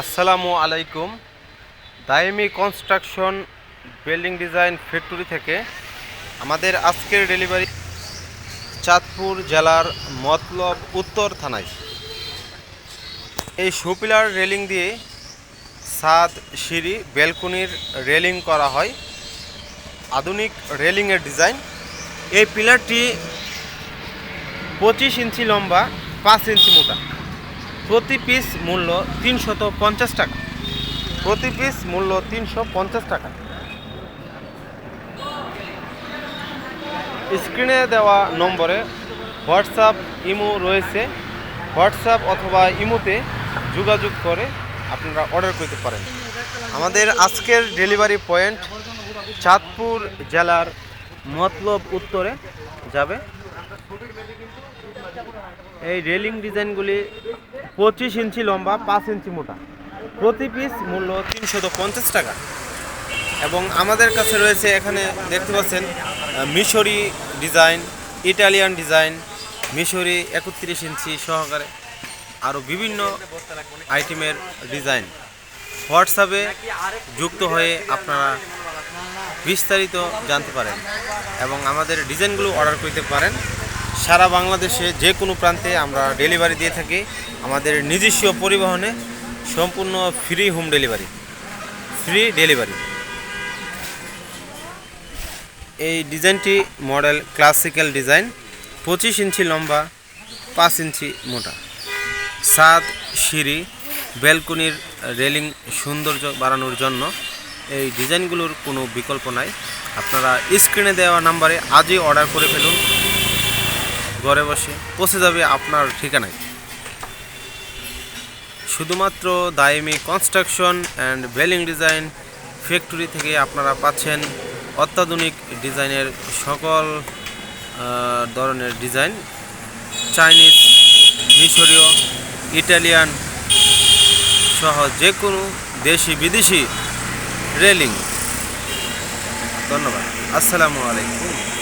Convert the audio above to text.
আসসালামু আলাইকুম। Dayemi construction building design factory থেকে আমাদের আজকের ডেলিভারি চাঁদপুর জেলার মতলব উত্তর থানায়। এই সুপিলার রেলিং দিয়ে ছাদ সিঁড়ি ব্যালকনির রেলিং করা হয়। আধুনিক রেলিংয়ের ডিজাইন। এই পিলারটি পঁচিশ ইঞ্চি লম্বা, পাঁচ ইঞ্চি মোটা। প্রতি পিস মূল্য তিনশত পঞ্চাশ টাকা। প্রতি পিস মূল্য তিনশো পঞ্চাশ টাকা। স্ক্রিনে দেওয়া নম্বরে হোয়াটসঅ্যাপ, ইমো রয়েছে। হোয়াটসঅ্যাপ অথবা ইমোতে যোগাযোগ করে আপনারা অর্ডার করতে পারেন। আমাদের আজকের ডেলিভারি পয়েন্ট চাঁদপুর জেলার মতলব উত্তরে যাবে। এই রেলিং ডিজাইনগুলি পঁচিশ ইঞ্চি লম্বা, পাঁচ ইঞ্চি মোটা। প্রতি পিস মূল্য তিনশত পঞ্চাশ টাকা। এবং আমাদের কাছে রয়েছে এখানে দেখতে পাচ্ছেন মিশরি ডিজাইন, ইটালিয়ান ডিজাইন, মিশরি একত্রিশ ইঞ্চি সহকারে, আরও বিভিন্ন আইটেমের ডিজাইন। হোয়াটসঅ্যাপে যুক্ত হয়ে আপনারা বিস্তারিত জানতে পারেন এবং আমাদের ডিজাইনগুলো অর্ডার করতে পারেন। সারা বাংলাদেশে যে কোনো প্রান্তে আমরা ডেলিভারি দিয়ে থাকি। আমাদের নিজস্ব পরিবহনে সম্পূর্ণ free home delivery, free delivery. এই ডিজাইনটি মডেল ক্লাসিক্যাল ডিজাইন, পঁচিশ ইঞ্চি লম্বা, পাঁচ ইঞ্চি মোটা। ছাদ, সিঁড়ি, ব্যালকনির রেলিং সৌন্দর্য বাড়ানোর জন্য এই ডিজাইনগুলোর কোনো বিকল্প নাই। আপনারা স্ক্রিনে দেওয়া নাম্বারে আজই অর্ডার করে ফেলুন। ঘরে বসে পৌঁছে যাবে আপনার ঠিকানায়। শুধুমাত্র Dayemi construction and বেলিং design factory থেকে আপনারা পাচ্ছেন অত্যাধুনিক ডিজাইনের সকল ধরনের ডিজাইন। চাইনিজ, মিশরীয়, ইটালিয়ান সহ যে কোনো দেশি বিদেশি রেলিং। ধন্যবাদ। আসসালামু আলাইকুম।